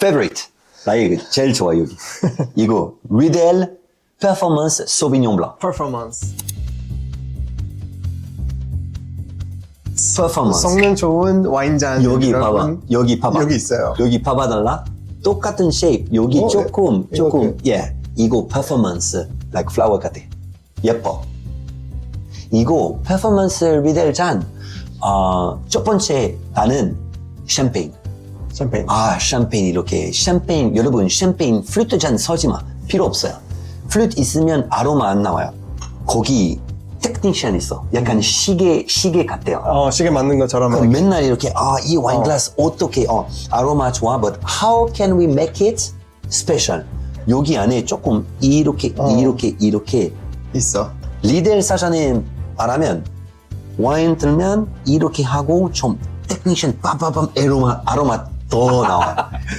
favorite. 나 이거 제일 좋아 여기. 이거 리델 퍼포먼스 소비뇽 블랑. 퍼포먼스. 퍼포먼스. 성능 좋은 와인잔. 여기 봐봐. 여러분. 여기 봐봐. 여기 있어요. 여기 봐봐 달라. 똑같은 쉐입. 여기 어, 조금 네. 조금 이렇게. 예. 이거 퍼포먼스 like flower 같아. 예뻐. 이거 퍼포먼스 리델 잔. 어, 첫 번째 나는 샴페인. 샴페인. 아, 샴페인 이렇게. 샴페인, 여러분, 샴페인 플루트 잔 서지 마. 필요 없어요. 플루트 있으면 아로마 안 나와요. 거기 테크니션 있어. 약간 시계, 시계 같대요. 어, 시계 맞는 것처럼. 그럼 맨날 이렇게, 아, 이 와인 어. 글라스 어 떻게, 어, 아로마 좋아, but how can we make it special? 여기 안에 조금 이렇게, 어. 이렇게, 이렇게. 있어. 리델 사전에 말하면 와인 들면 이렇게 하고 좀 테크니션 빠빠밤 아로마, 아로마 더 나와.